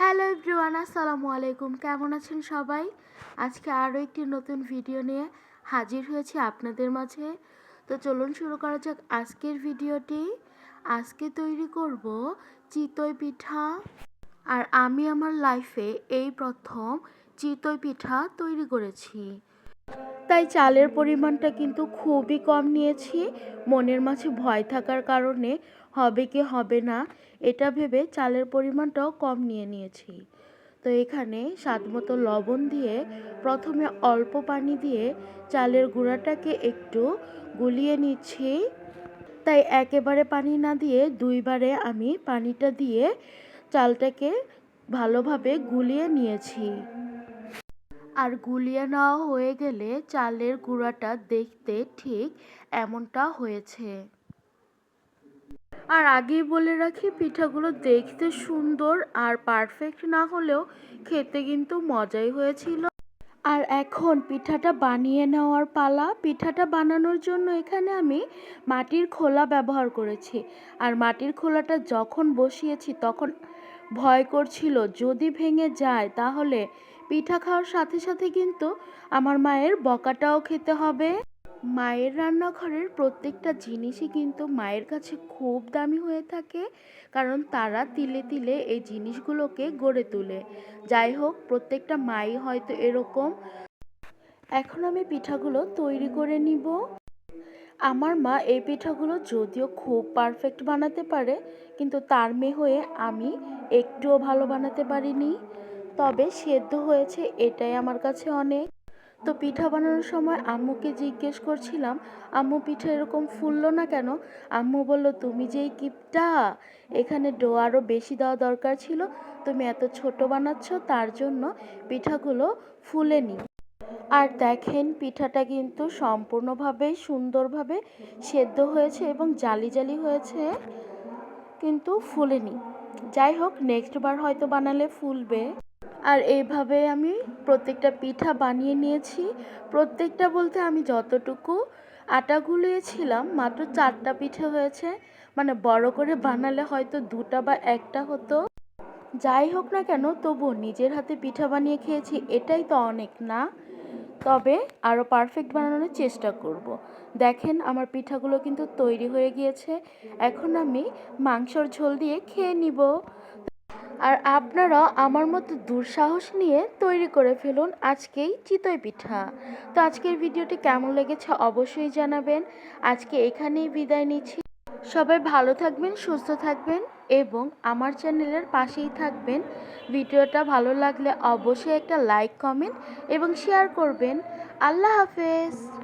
Hello everyone, আসসালামু আলাইকুম। কেমন আছেন সবাই? আজকে আরও একটি নতুন ভিডিও নিয়ে হাজির হয়েছি আপনাদের মাঝে। তো চলুন শুরু করা যাক আজকের ভিডিওটি। আজকে তৈরি করব চিতই পিঠা। আর আমি আমার লাইফে এই প্রথম চিতই পিঠা তৈরি করেছি। তাই চালের পরিমাণটা কিন্তু খুবই কম নিয়েছি। মনের মাঝে ভয় থাকার কারণে হবে কি হবে না, এটা ভেবে চালের পরিমাণটাও কম নিয়ে নিয়েছি। তো এখানে স্বাদ মতো লবণ দিয়ে প্রথমে অল্প পানি দিয়ে চালের গুঁড়াটাকে একটু গুলিয়ে নিচ্ছি। তাই একেবারে পানি না দিয়ে দুইবারে আমি পানিটা দিয়ে চালটাকে ভালোভাবে গুলিয়ে নিয়েছি। আর গুলিয়ে নেওয়া হয়ে গেলে চালের গুঁড়াটা দেখতে ঠিক এমনটা হয়েছে। আর আগেই বলে রাখি, পিঠাগুলো দেখতে সুন্দর আর পারফেক্ট না হলেও খেতে কিন্তু মজাই হয়েছিল। আর এখন পিঠাটা বানিয়ে নেওয়ার পালা। পিঠাটা বানানোর জন্য এখানে আমি মাটির খোলা ব্যবহার করেছি। আর মাটির খোলাটা যখন বসিয়েছি তখন ভয় করছিল, যদি ভেঙে যায় তাহলে পিঠা খাওয়ার সাথে সাথে কিন্তু আমার মায়ের বকাটাও খেতে হবে। মায়ের রান্নাঘরের প্রত্যেকটা জিনিসই কিন্তু মায়ের কাছে খুব দামি হয়ে থাকে, কারণ তারা তিলে তিলে এই জিনিসগুলোকে গড়ে তোলে। যাই হোক, প্রত্যেকটা মাই হয়তো এরকম। এখন আমি পিঠাগুলো তৈরি করে নিব। আমার মা এই পিঠাগুলো যদিও খুব পারফেক্ট বানাতে পারে, কিন্তু তার মেয়ে হয়ে আমি একটুও ভালো বানাতে পারিনি। তবে সেদ্ধ হয়েছে এটাই আমার কাছে অনেক। তো পিঠা বানানোর সময় আম্মুকে জিজ্ঞেস করছিলাম, আম্মু, পিঠা এরকম ফুললো না কেন? আম্মু বলল, তুমি যেই কিপটা, এখানে ডো আরও বেশি দেওয়া দরকার ছিল, তুমি এত ছোট বানাচ্ছ, তার জন্য পিঠাগুলো ফুলেনি আর দেখেন, পিঠাটা কিন্তু সম্পূর্ণভাবে সুন্দরভাবে সেদ্ধ হয়েছে এবং জালি জালি হয়েছে, কিন্তু ফুলেনি যাই হোক নেক্সট বার হয়তো বানালে ফুলবে। আর এইভাবে আমি প্রত্যেকটা পিঠা বানিয়ে নিয়েছি। প্রত্যেকটা বলতে আমি যতটুকু আটা গুলিয়েছিলাম, মাত্র চারটা পিঠে হয়েছে। মানে বড় করে বানালে হয়তো দুটা বা একটা হতো। যাই হোক না কেন, তবুও নিজের হাতে পিঠা বানিয়ে খেয়েছি, এটাই তো অনেক না? তবে আরও পারফেক্ট বানানোর চেষ্টা করব। দেখেন আমার পিঠাগুলো কিন্তু তৈরি হয়ে গিয়েছে। এখন আমি মাংসর ঝোল দিয়ে খেয়ে নিব। আর আপনারাও আমার মতো দুঃসাহস নিয়ে তৈরি করে ফেলুন আজকেই চিতই পিঠা। তো আজকের ভিডিওটি কেমন লেগেছে অবশ্যই জানাবেন। আজকে এখানেই বিদায় নিচ্ছি। সবাই ভালো থাকবেন, সুস্থ থাকবেন এবং আমার চ্যানেলের পাশেই থাকবেন। ভিডিওটা ভালো লাগলে অবশ্যই একটা লাইক, কমেন্ট এবং শেয়ার করবেন। আল্লাহ হাফেজ।